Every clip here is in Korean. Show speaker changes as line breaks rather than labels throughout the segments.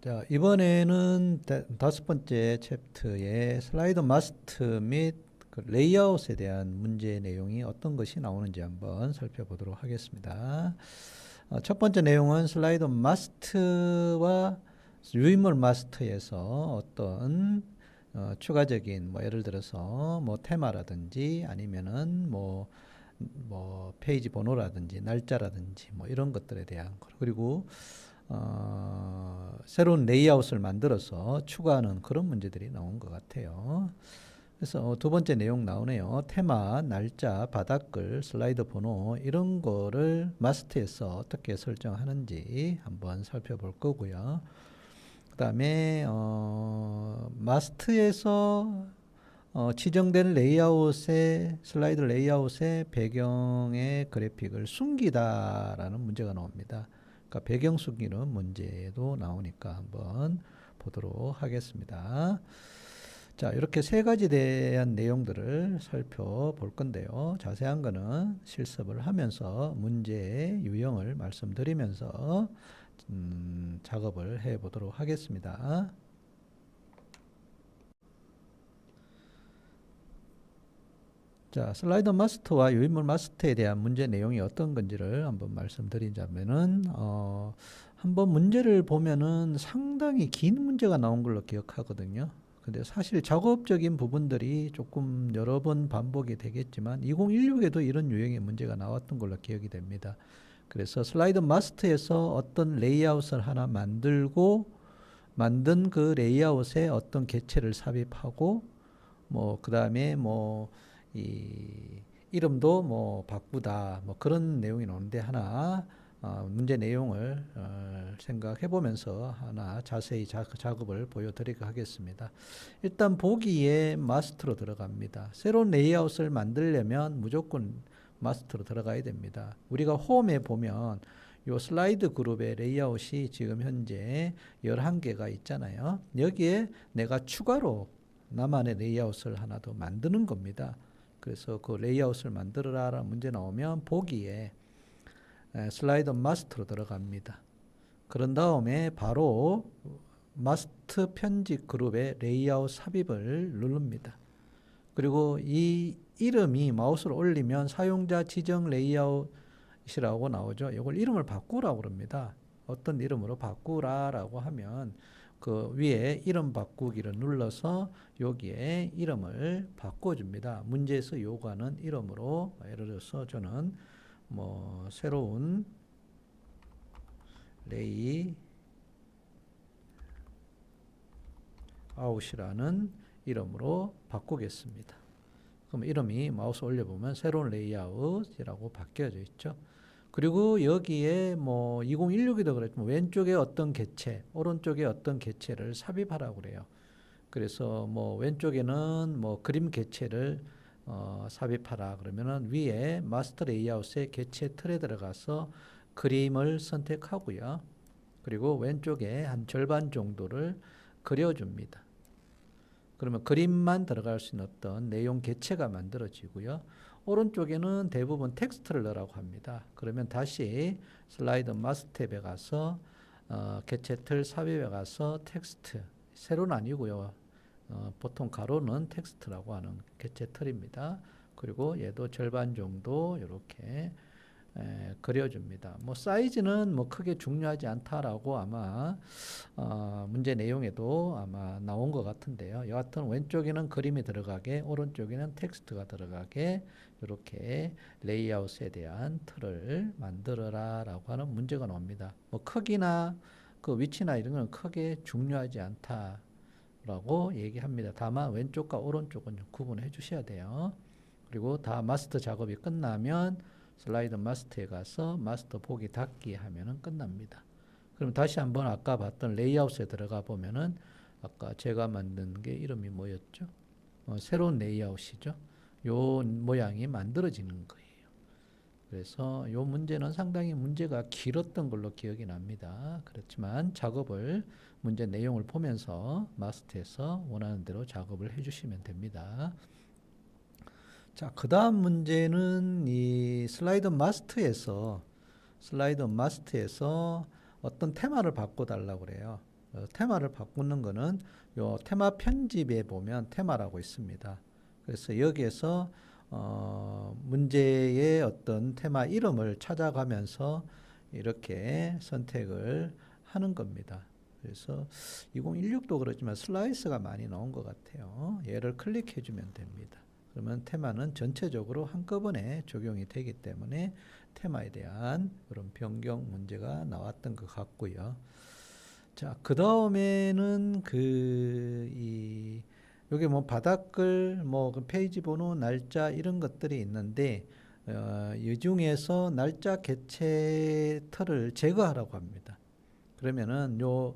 자, 이번에는 다- 다섯 번째 챕터의 슬라이드 마스터 및그 레이아웃에 대한 문제 내용이 어떤 것이 나오는지 한번 살펴보도록 하겠습니다. 어, 첫 번째 내용은 슬라이드 마스터와 유인물 마스터에서 어떤 어, 추가적인 뭐 예를 들어서 뭐 테마라든지 아니면은 뭐, 뭐 페이지 번호라든지 날짜라든지 뭐 이런 것들에 대한 거 그리고 어, 새로운 레이아웃을 만들어서 추가하는 그런 문제들이 나온 것 같아요. 그래서 어, 두 번째 내용 나오네요. 테마, 날짜, 바닥글, 슬라이드 번호 이런 거를 마스터에서 어떻게 설정하는지 한번 살펴볼 거고요. 그 다음에 어, 마스터에서 어, 지정된 레이아웃의 슬라이드 레이아웃의 배경의 그래픽을 숨기다라는 문제가 나옵니다. 그러니까 배경 숨기는 문제도 나오니까 한번 보도록 하겠습니다. 자, 이렇게 세 가지 대한 내용들을 살펴볼 건데요. 자세한 거는 실습을 하면서 문제의 유형을 말씀드리면서 음, 작업을 해 보도록 하겠습니다. 자, 슬라이더 마스터와 유인물 마스터에 대한 문제 내용이 어떤 건지를 한번 말씀드리자면은 어, 한번 문제를 보면은 상당히 긴 문제가 나온 걸로 기억하거든요. 근데 사실 작업적인 부분들이 조금 여러 번 반복이 되겠지만 2016에도 이런 유형의 문제가 나왔던 걸로 기억이 됩니다. 그래서 슬라이드 마스터에서 어떤 레이아웃을 하나 만들고 만든 그 레이아웃에 어떤 개체를 삽입하고 뭐 그다음에 뭐 이 이름도 뭐 바꾸다 뭐 그런 내용이 나오는데 하나 어, 문제 내용을 어, 생각해 보면서 하나 자세히 자, 작업을 보여드리게 하겠습니다. 일단 보기에 마스터로 들어갑니다. 새로운 레이아웃을 만들려면 무조건 마스터로 들어가야 됩니다. 우리가 홈에 보면 요 슬라이드 그룹의 레이아웃이 지금 현재 11개가 있잖아요. 여기에 내가 추가로 나만의 레이아웃을 하나 더 만드는 겁니다. 그래서 그 레이아웃을 만들어라 문제 나오면 보기에 에, 슬라이드 마스터로 들어갑니다. 그런 다음에 바로 마스터 편집 그룹의 레이아웃 삽입을 누릅니다. 그리고 이 이름이 마우스를 올리면 사용자 지정 레이아웃이라고 나오죠. 이걸 이름을 바꾸라고 그럽니다. 어떤 이름으로 바꾸라라고 하면 그 위에 이름 바꾸기를 눌러서 여기에 이름을 바꿔줍니다. 문제에서 요구하는 이름으로 예를 들어서 저는 뭐 새로운 레이 아웃이라는 이름으로 바꾸겠습니다. 그럼 이름이 마우스 올려보면 새로운 레이아웃이라고 바뀌어져 있죠. 그리고 여기에 뭐 2016에도 그랬지만 왼쪽에 어떤 개체, 오른쪽에 어떤 개체를 삽입하라고 그래요. 그래서 뭐 왼쪽에는 뭐 그림 개체를 어, 삽입하라 그러면은 위에 마스터 레이아웃의 개체 틀에 들어가서 그림을 선택하고요. 그리고 왼쪽에 한 절반 정도를 그려줍니다. 그러면 그림만 들어갈 수 있는 어떤 내용 개체가 만들어지고요. 오른쪽에는 대부분 텍스트를 넣으라고 합니다. 그러면 다시 슬라이드 마스터탭에 가서 어, 개체 틀 삽입에 가서 텍스트 세로는 아니고요. 어, 보통 가로는 텍스트라고 하는 개체 틀입니다. 그리고 얘도 절반 정도 이렇게 에, 그려줍니다. 뭐 사이즈는 뭐 크게 중요하지 않다라고 아마 어, 문제 내용에도 아마 나온 것 같은데요. 여하튼 왼쪽에는 그림이 들어가게, 오른쪽에는 텍스트가 들어가게 이렇게 레이아웃에 대한 틀을 만들어라라고 하는 문제가 나옵니다. 뭐 크기나 그 위치나 이런 건 크게 중요하지 않다 라고 얘기합니다. 다만 왼쪽과 오른쪽은 좀 구분해 주셔야 돼요. 그리고 다 마스터 작업이 끝나면 슬라이드 마스터에 가서 마스터 보기 닫기 하면은 끝납니다. 그럼 다시 한번 아까 봤던 레이아웃에 들어가 보면은 아까 제가 만든 게 이름이 뭐였죠? 어, 새로운 레이아웃이죠. 요 모양이 만들어지는 거예요. 그래서 요 문제는 상당히 문제가 길었던 걸로 기억이 납니다. 그렇지만 작업을 문제 내용을 보면서 마스터에서 원하는 대로 작업을 해 주시면 됩니다. 자, 그 다음 문제는 이 슬라이드 마스터에서 슬라이드 마스터에서 어떤 테마를 바꿔달라고 그래요. 어, 테마를 바꾸는 거는 요 테마 편집에 보면 테마라고 있습니다. 그래서 여기에서 어, 문제의 어떤 테마 이름을 찾아가면서 이렇게 선택을 하는 겁니다. 그래서 2016도 그렇지만 슬라이스가 많이 나온 것 같아요. 얘를 클릭해 주면 됩니다. 그러면 테마는 전체적으로 한꺼번에 적용이 되기 때문에 테마에 대한 그런 변경 문제가 나왔던 것 같고요. 자, 그 다음에는 그, 이, 요게 뭐 바닥글, 뭐그 페이지 번호, 날짜 이런 것들이 있는데, 어, 이 중에서 날짜 개체 틀을 제거하라고 합니다. 그러면은 요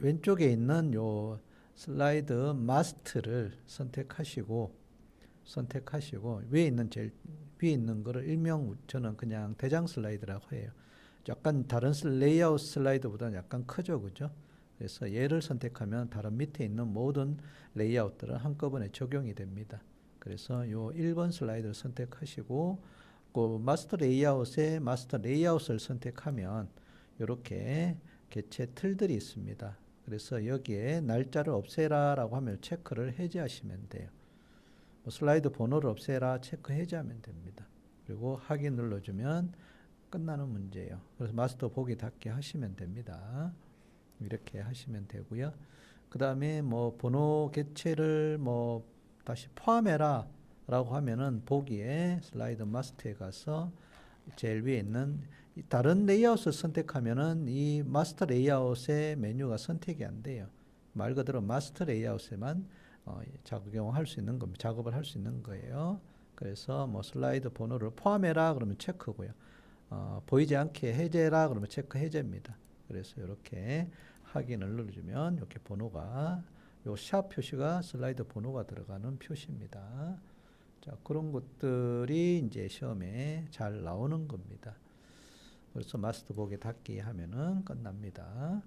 왼쪽에 있는 요 슬라이드 마스트를 선택하시고, 선택하시고, 위에 있는 제일, 위에 있는 거를 일명 저는 그냥 대장 슬라이드라고 해요. 약간 다른 슬- 레이아웃 슬라이드보다는 약간 크죠, 그죠? 그래서 얘를 선택하면 다른 밑에 있는 모든 레이아웃들은 한꺼번에 적용이 됩니다. 그래서 요 1번 슬라이드를 선택하시고 그 마스터 레이아웃에 마스터 레이아웃을 선택하면 이렇게 개체 틀들이 있습니다. 그래서 여기에 날짜를 없애라라고 하면 체크를 해제하시면 돼요. 뭐 슬라이드 번호를 없애라 체크 해제하면 됩니다. 그리고 확인 눌러주면 끝나는 문제예요. 그래서 마스터 보기 닫기 하시면 됩니다. 이렇게 하시면 되고요. 그 다음에 뭐 번호 개체를 뭐 다시 포함해라 라고 하면은 보기에 슬라이드 마스터에 가서 제일 위에 있는 이 다른 레이아웃을 선택하면은 이 마스터 레이아웃의 메뉴가 선택이 안 돼요. 말 그대로 마스터 레이아웃에만 어, 작용할 수 있는 겁니다. 작업을 할 수 있는 거예요. 그래서 뭐 슬라이드 번호를 포함해라 그러면 체크고요. 어, 보이지 않게 해제라 그러면 체크 해제입니다. 그래서 이렇게 확인을 눌러주면 이렇게 번호가 요샵 표시가 슬라이드 번호가 들어가는 표시입니다. 자 그런 것들이 이제 시험에 잘 나오는 겁니다. 그래서 마스터 보기 닫기 하면은 끝납니다.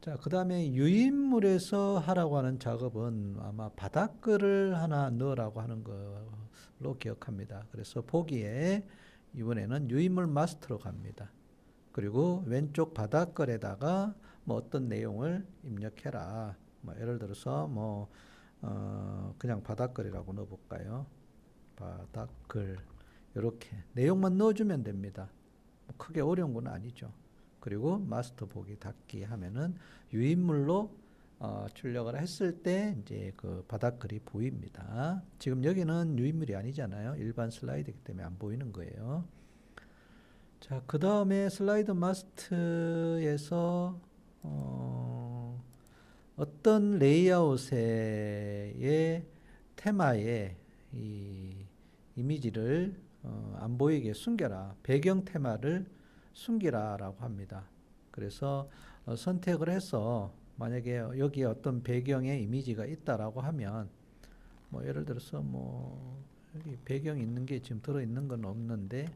자, 그 다음에 유인물에서 하라고 하는 작업은 아마 바닥글을 하나 넣으라고 하는 걸로 기억합니다. 그래서 보기에 이번에는 유인물 마스터로 갑니다. 그리고 왼쪽 바닥글에다가 뭐 어떤 내용을 입력해라. 뭐 예를 들어서 뭐, 어, 그냥 바닥글이라고 넣어볼까요? 바닥글. 이렇게 내용만 넣어주면 됩니다. 뭐 크게 어려운 건 아니죠. 그리고 마스터 보기 닫기 하면은 유인물로 어, 출력을 했을 때 이제 그 바닥글이 보입니다. 지금 여기는 유인물이 아니잖아요. 일반 슬라이드이기 때문에 안 보이는 거예요. 자, 그 다음에 슬라이드 마스터에서 어, 어떤 레이아웃의 테마에 이 이미지를 어, 안 보이게 숨겨라. 배경 테마를 숨기라라고 합니다. 그래서 어, 선택을 해서 만약에 여기에 어떤 배경의 이미지가 있다라고 하면 뭐 예를 들어서 뭐 여기 배경 있는 게 지금 들어 있는 건 없는데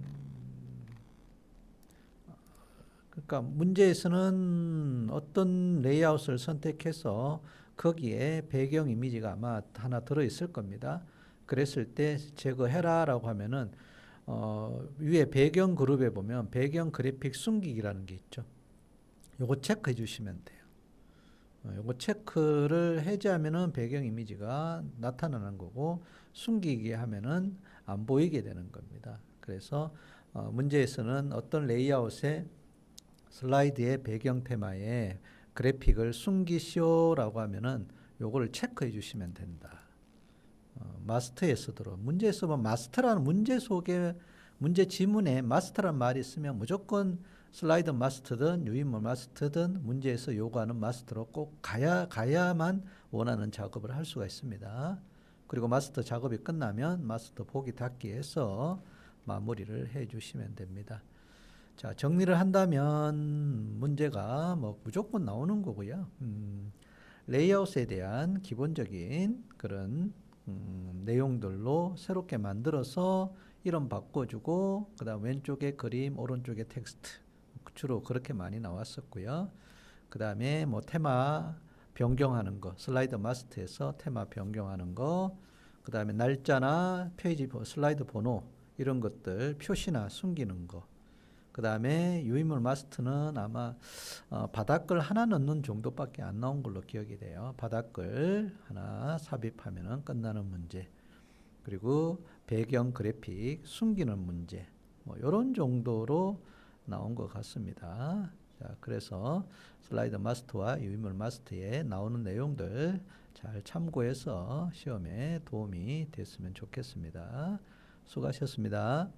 음, 그러니까 문제에서는 어떤 레이아웃을 선택해서 거기에 배경 이미지가 아마 하나 들어 있을 겁니다. 그랬을 때 제거해라라고 하면은 어, 위에 배경 그룹에 보면 배경 그래픽 숨기기라는 게 있죠. 요거 체크해 주시면 돼요. 어, 요거 체크를 해제하면은 배경 이미지가 나타나는 거고 숨기기 하면은 안 보이게 되는 겁니다. 그래서 어, 문제에서는 어떤 레이아웃에 슬라이드의 배경 테마에 그래픽을 숨기시오라고 하면은 요거를 체크해 주시면 된다. 어, 마스터에 쓰도록 문제에 쓰면 마스터라는 문제 속에 문제 지문에 마스터란 말이 있으면 무조건 슬라이드 마스터든 유인물 마스터든 문제에서 요구하는 마스터로 꼭 가야 가야만 원하는 작업을 할 수가 있습니다. 그리고 마스터 작업이 끝나면 마스터 보기 닫기 해서 마무리를 해 주시면 됩니다. 자, 정리를 한다면 문제가 뭐 무조건 나오는 거고요. 음, 레이아웃에 대한 기본적인 그런 음, 내용들로 새롭게 만들어서 이름 바꿔주고 그다음 왼쪽에 그림, 오른쪽에 텍스트 주로 그렇게 많이 나왔었고요. 그 다음에 뭐 테마 변경하는 거 슬라이드 마스터에서 테마 변경하는 거 그 다음에 날짜나 페이지 번- 슬라이드 번호 이런 것들 표시나 숨기는 거 그 다음에 유인물 마스트는 아마 어, 바닥글 하나 넣는 정도밖에 안 나온 걸로 기억이 돼요. 바닥글 하나 삽입하면 끝나는 문제. 그리고 배경 그래픽 숨기는 문제. 뭐 이런 정도로 나온 것 같습니다. 자, 그래서 슬라이드 마스터와 유인물 마스터에 나오는 내용들 잘 참고해서 시험에 도움이 됐으면 좋겠습니다. 수고하셨습니다.